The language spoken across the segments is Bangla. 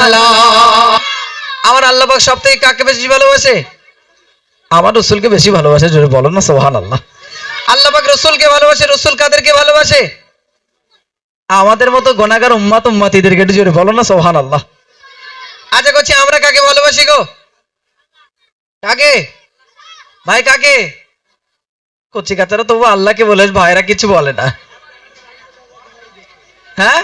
আল্লাহ আমার আল্লাহ পাক সবথেকে কাকে বেশি ভালোবাসে আমার রসুলকে বেশি ভালোবাসে, জোরে বলো না সুবহানাল্লাহ আল্লাহ পাক রসুলকে ভালোবাসে, রসুল কাদেরকে ভালোবাসে? আমাদের মতো গোনাগার উম্মাত উম্মাতিদেরকে একটু জোরে বলো না সোহান আল্লাহ আচ্ছা করছি আমরা কাকে ভালোবাসি গো? কাকে? ভাই, কাকে? কচি কাচারা তবু আল্লাহকে বলে, ভাইরা কিছু বলে না। হ্যাঁ?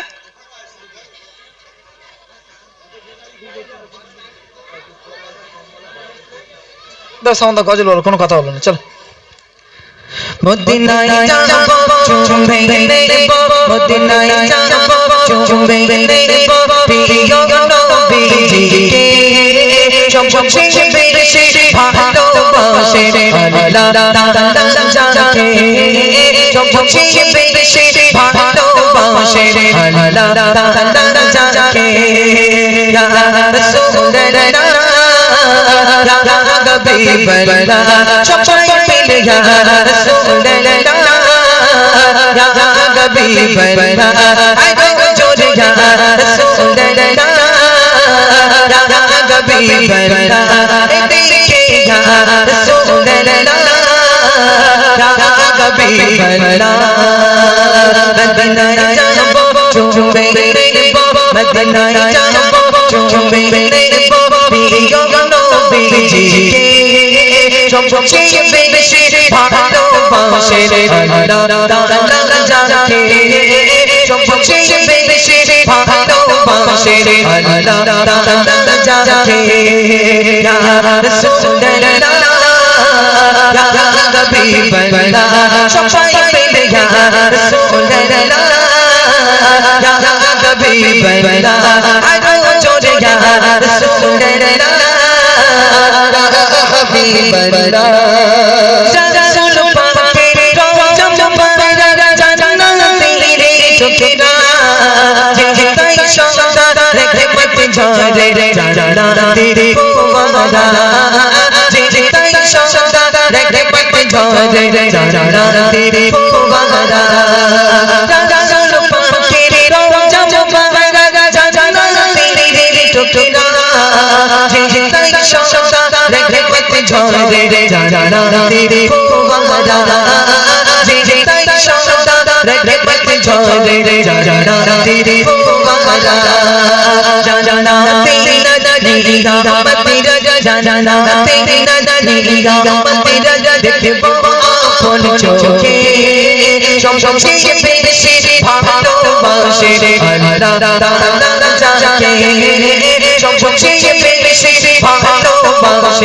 দশ আমাদের গজল বলো, কোনো কথা বলো না, চলো। মদিনায় যাব চুমবে নেব মদিনায় যাব চুমবে নেব প্রিয় নবীজিকে সবচেয়ে বেশি ভালোবাসে আল্লাহ তাআলা যাকে সবচেয়ে বেশি ভালোবাসে আল্লাহ তাআলা যাকে ইয়া রাসূলুল্লাহ সবাই মিলে ইয়া রাসূলুল্লাহ ইয়া হাবিবাল্লাহ আই গো জোরে ইয়া রাসূলুল্লাহ ইয়া হাবিবাল্লাহ দেখে ইয়া রাসূলুল্লাহ ইয়া হাবিবাল্লাহ মদিনায় যাব চুমবে নেব মদিনায় যাব চুমবে সবচেয়ে বেশি ভালোবাসে আল্লাহ তাআলা যাকে সবচেয়ে বেশি ভালোবাসে আল্লাহ তাআলা যাকে ইয়া রাসূলুল্লাহ ইয়া হাবিবাল্লাহ মিলে ইয়া রাসূলুল্লাহ ইয়া হাবিবাল্লাহ আরও জোরে ইয়া ঝরে। জান্নাতের ফোয়ারা যেতাই সদা রহমত ঝরে। রহমত ঝরে জান্নাতের ফোয়ারা যেতাই সদা রহমত ঝরে জান্নাতের ফোয়ারা জান্নাতে নদী গামতে জান্নাতে নদী গামতে দেখব আপন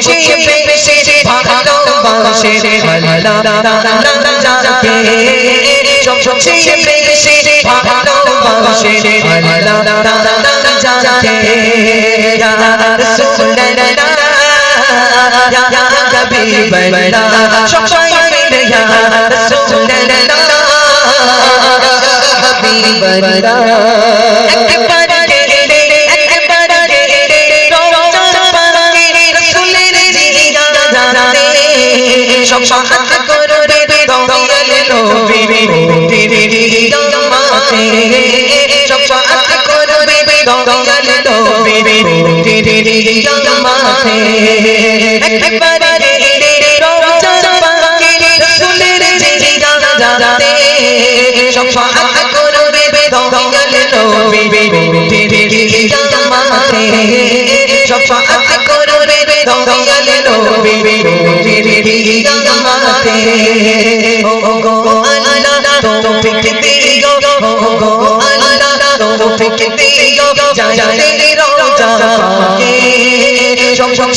সবচেয়ে বেশি ভালোবাসে আল্লাহ সবচেয়ে বেশি ভালোবাসে আল্লাহ তাআলা সফাত করবে দয়াল নবী মাতে সফাত করবে দয়াল নবী মাতে একবার রওজার পানে রাসূলের জিয়ারাতে সফাত করবে দয়াল নবী মাতে সফাত করবে দয়াল নবী তেরি জামাতে ও গো আল্লাহ তৌফিক তেরি সব সব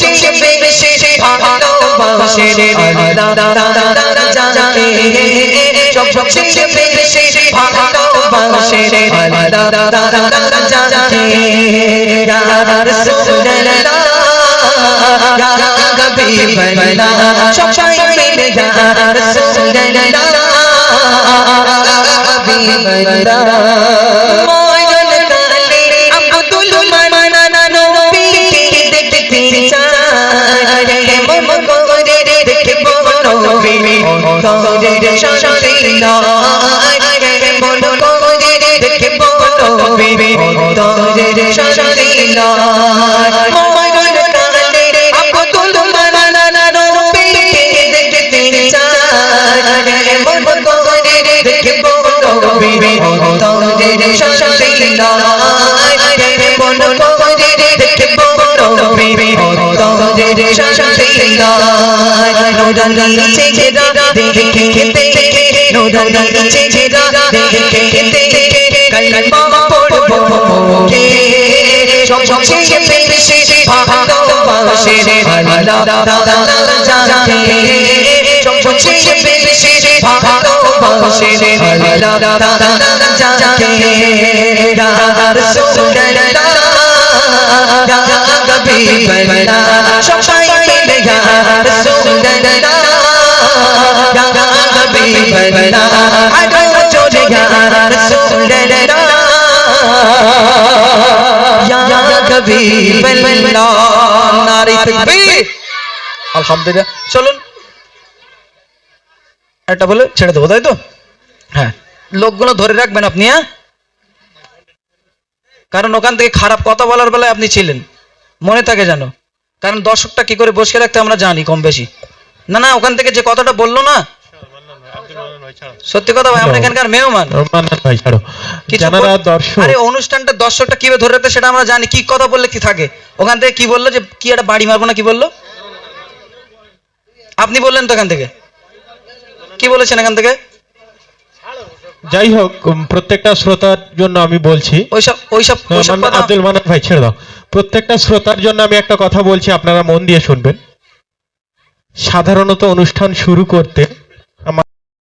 হাবিবাল্লাহ সবাই মিলে ইয়া রাসূলুল্লাহ হাবিবাল্লাহ ময়দান কালে আব্দুল মান্নান নবীকে দেখতে চায়। মন করে দেখব নবী। অন্তরে শান্তি নাই মন করে দেখব নবী। অন্তরে শান্তি নাই নোদান নিচে ঘেরা দেখে খেতে নোদান নিচে ঘেরা দেখে খেতে কলমা পড়ব মুখে সবচেয়ে বেশি ভালোবাসে রে আল্লাহ তাআলা যাকে সবচেয়ে ভালোবাসে রে আল্লাহ তাআলা রাসূলুল্লাহ ইয়া হাবিবাল্লাহ আলহামদুলিল্লাহ। চলুন। একটা বলে ছেড়ে দেবো, তাই তো? হ্যাঁ। লোকগুলো ধরে রাখবেন আপনি হ্যাঁ? কারণ ওখান থেকে খারাপ কথা বলার বেলায় আপনি ছিলেন। মনে থাকে জানো কারণ দর্শকটা কি করে বসে রাখতে আমরা জানি কম বেশি। না না, ওখান থেকে যে কথাটা বলল না সত্যি কথা ভাই আমরা এখানকার মেহমান। ভাই ছাড়ো। কিছু দর্শক আরে অনুষ্ঠানটা দর্শকটা কীভাবে ধরে রাখতে সেটা আমরা জানি কি কথা বললে কি থাকে। ওখান থেকে কি বলল যে কি একটা বাড়ি মারবো না কি বলল? আপনি বললেন তো থেকে। কি বলেছেন এখান থেকে? যাই হোক প্রত্যেকটা শ্রোতার জন্য আমি বলছি। ওইসব ওইসব আব্দুল মানান ভাই ছেড়ে দাও। প্রত্যেকটা শ্রোতার জন্য আমি একটা কথা বলছি আপনারা মন দিয়ে শুনবেন। সাধারণত অনুষ্ঠান শুরু করতে